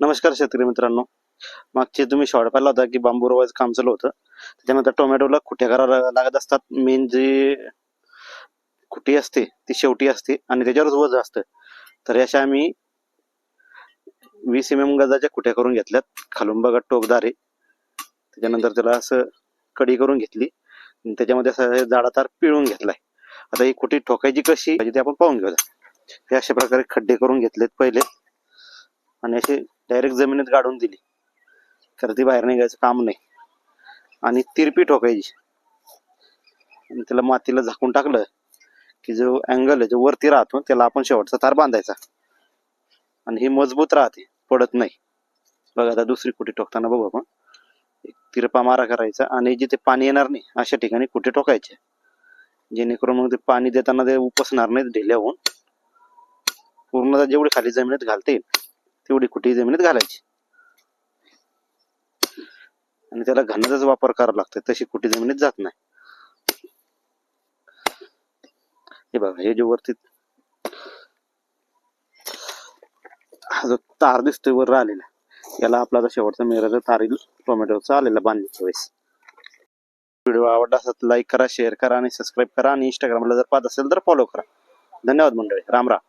नमस्कार शेतकरी मित्रांनो. मागचे तुम्ही शॉर्ट पाहिला होता की बांबू रोवायचं काम चालू होतं. त्याच्यानंतर टोमॅटोला खुट्या करावं लागत असतात. मेन जी खुटी असते ती शेवटी असते आणि त्याच्यावरच वज असतं. तर अशा आम्ही वीस एम एम गजाच्या खुट्या करून घेतल्यात. खालून बघा टोकदारे त्याच्यानंतर त्याला असं कडी करून घेतली. त्याच्यामध्ये असं जाडातार जाडा तार पिळून घेतलाय. आता ही खुटी ठोकायची कशी पाहिजे ते आपण पाहून घेऊया. हे अशा प्रकारे खड्डे करून घेतलेत पहिले. आणि असे डायरेक्ट जमिनीत गाडून दिली. तर ती बाहेर निघायचं काम नाही. आणि तिरपी ठोकायची. आणि त्याला मातीला झाकून टाकलं की जो अँगल आहे जो वरती राहतो त्याला आपण शेवटचा तार बांधायचा. आणि ही मजबूत राहते पडत नाही. बघा आता दुसरी कुठे ठोकताना बघू आपण. एक तिरपा मारा करायचा आणि जिथे पाणी येणार नाही अशा ठिकाणी कुठे ठोकायचे. जेणेकरून मग ते पाणी देताना ते उपसणार नाही ढिल्या होऊन. पूर्ण जेवढी खाली जमिनीत घालता येईल तेवढी कुठे जमिनीत घालायची. आणि त्याला घनाचाच वापर करावा लागतो तशी कुठे जमिनीत जात नाही. हे बघा हे जे वरती हा जो तार दिसतोय वर आलेला याला आपला आता शेवटचा मेरा तार टोमॅटोचा आलेला बांधण्याच्या वेळेस. व्हिडिओ आवडला असेल लाईक करा शेअर करा आणि सबस्क्राईब करा. आणि इंस्टाग्रामला जर पाहत असेल तर फॉलो करा. धन्यवाद मंडळी. राम राम.